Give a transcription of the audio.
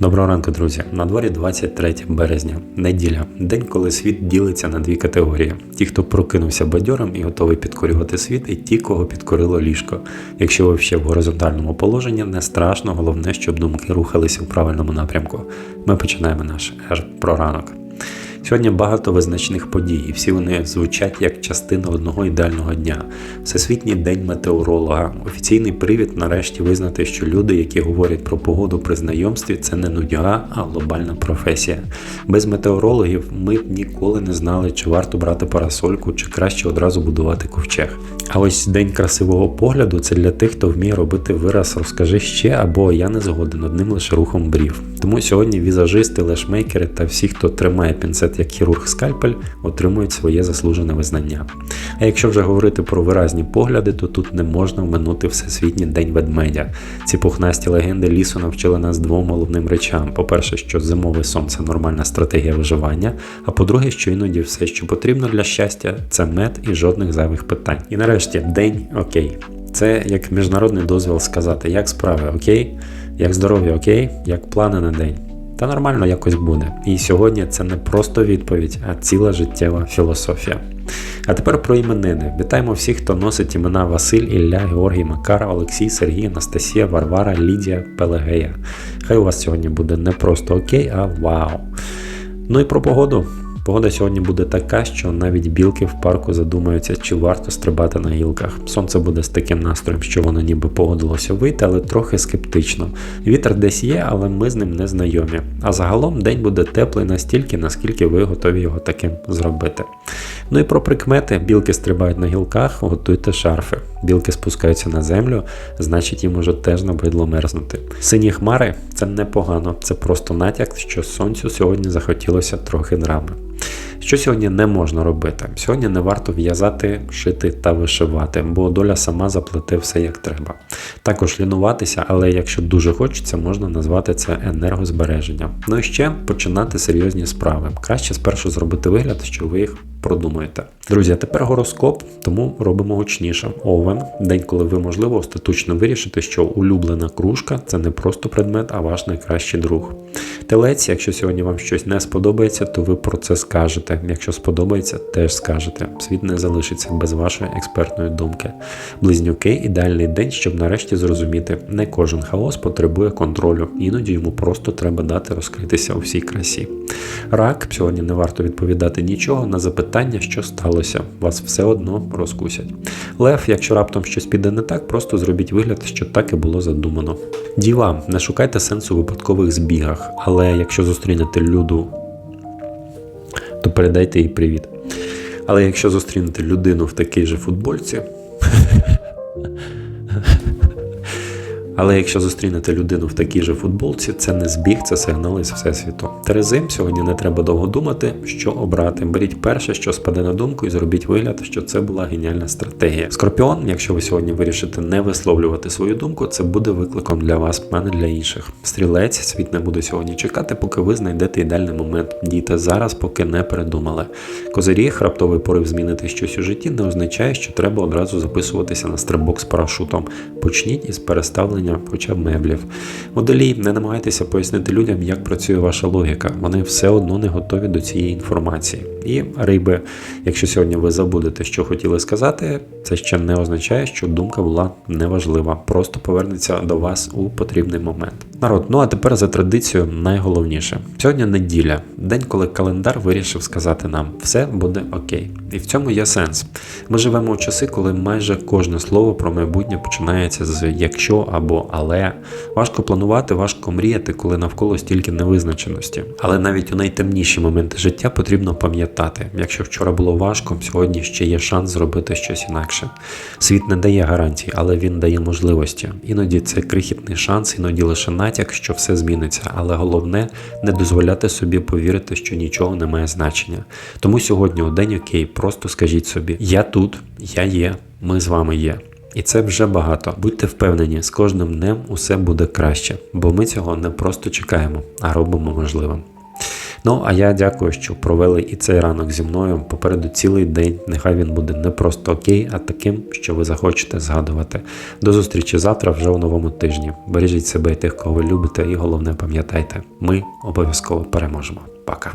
Доброго ранку, друзі. На дворі 23 березня, неділя, день, коли світ ділиться на дві категорії: ті, хто прокинувся бадьором і готовий підкорювати світ, і ті, кого підкорило ліжко. Якщо ви ще в горизонтальному положенні, не страшно, головне, щоб думки рухалися в правильному напрямку. Ми починаємо наш ер про ранок. Сьогодні багато визначних подій, і всі вони звучать як частина одного ідеального дня. Всесвітній день метеоролога. Офіційний привід нарешті визнати, що люди, які говорять про погоду при знайомстві, це не нудьга, а глобальна професія. Без метеорологів ми б ніколи не знали, чи варто брати парасольку, чи краще одразу будувати ковчег. А ось день красивого погляду це для тих, хто вміє робити вираз розкажи ще або я не згоден одним лише рухом брів. Тому сьогодні візажисти, лешмейкери та всі, хто тримає пінцет як хірург скальпель, отримують своє заслужене визнання. А якщо вже говорити про виразні погляди, то тут не можна вминути Всесвітній день ведмедя. Ці пухнасті легенди лісу навчили нас двом головним речам: по-перше, що зимове сон це нормальна стратегія виживання. А по-друге, що іноді все, що потрібно для щастя, це мед і жодних зайвих питань. І нарешті день окей. Це як міжнародний дозвіл сказати, як справи окей, як здоров'я окей, як плани на день. Та нормально якось буде. І сьогодні це не просто відповідь, а ціла життєва філософія. А тепер про іменини. Вітаємо всіх, хто носить імена Василь, Ілля, Георгій, Макар, Олексій, Сергій, Анастасія, Варвара, Лідія, Пелегея. Хай у вас сьогодні буде не просто окей, а вау. Ну і про погоду. Погода сьогодні буде така, що навіть білки в парку задумаються, чи варто стрибати на гілках. Сонце буде з таким настроєм, що воно ніби погодилося вийти, але трохи скептично. Вітер десь є, але ми з ним не знайомі. А загалом день буде теплий настільки, наскільки ви готові його таким зробити. Ну і про прикмети: білки стрибають на гілках, готуйте шарфи. Білки спускаються на землю, значить їм уже теж набридло мерзнути. Сині хмари це непогано, це просто натяк, що сонцю сьогодні захотілося трохи драми. Що сьогодні не можна робити? Сьогодні не варто в'язати, шити та вишивати, бо доля сама заплете все як треба. Також лінуватися, але якщо дуже хочеться, можна назвати це енергозбереження. Ну і ще починати серйозні справи. Краще спершу зробити вигляд, що ви їх продумуєте. Друзі, а тепер гороскоп, тому робимо гучніше. Овен день, коли ви можливо остаточно вирішите, що улюблена кружка це не просто предмет, а ваш найкращий друг. Телець, якщо сьогодні вам щось не сподобається, то ви про це скажете. Якщо сподобається, теж скажете. Світ не залишиться без вашої експертної думки. Близнюки ідеальний день, щоб нарешті зрозуміти, не кожен хаос потребує контролю, іноді йому просто треба дати розкритися у всій красі. Рак сьогодні не варто відповідати нічого на запитання, що сталося. Вас все одно розкусять. Лев, якщо раптом щось піде не так, просто зробіть вигляд, що так і було задумано. Діва, не шукайте сенсу у випадкових збігах, але якщо зустрінете люду, то передайте їй привіт. Але якщо зустрінете людину в такій же футбольці. Але якщо зустрінете людину в такій же футболці, це не збіг, це сигнал із всесвіту. Терези, сьогодні не треба довго думати, що обрати. Беріть перше, що спаде на думку, і зробіть вигляд, що це була геніальна стратегія. Скорпіон, якщо ви сьогодні вирішите не висловлювати свою думку, це буде викликом для вас, а не для інших. Стрілець, світ не буде сьогодні чекати, поки ви знайдете ідеальний момент. Дійте зараз, поки не передумали. Козиріг, раптовий порив змінити щось у житті, не означає, що треба одразу записуватися на стрибок з парашутом. Почніть із переставлення хоча б меблів. Моделі, не намагайтеся пояснити людям, як працює ваша логіка. Вони все одно не готові до цієї інформації. І риби, якщо сьогодні ви забудете, що хотіли сказати, це ще не означає, що думка була неважлива. Просто повернеться до вас у потрібний момент. Народ, ну а тепер за традицією найголовніше. Сьогодні неділя, день, коли календар вирішив сказати нам, все буде окей. І в цьому є сенс. Ми живемо у часи, коли майже кожне слово про майбутнє починається з якщо або але. Важко планувати, важко мріяти, коли навколо стільки невизначеності. Але навіть у найтемніші моменти життя потрібно пам'ятати, якщо вчора було важко, сьогодні ще є шанс зробити щось інакше. Світ не дає гарантій, але він дає можливості. Іноді це крихітний шанс, іноді лише натяк, що все зміниться. Але головне не дозволяти собі повірити, що нічого не має значення. Тому сьогодні у день окей, просто скажіть собі: я тут, я є, ми з вами є. І це вже багато. Будьте впевнені, з кожним днем усе буде краще, бо ми цього не просто чекаємо, а робимо можливим. Ну а я дякую, що провели і цей ранок зі мною. Попереду цілий день. Нехай він буде не просто окей, а таким, що ви захочете згадувати. До зустрічі завтра, вже у новому тижні. Бережіть себе і тих, кого ви любите, і головне пам'ятайте, ми обов'язково переможемо. Пока.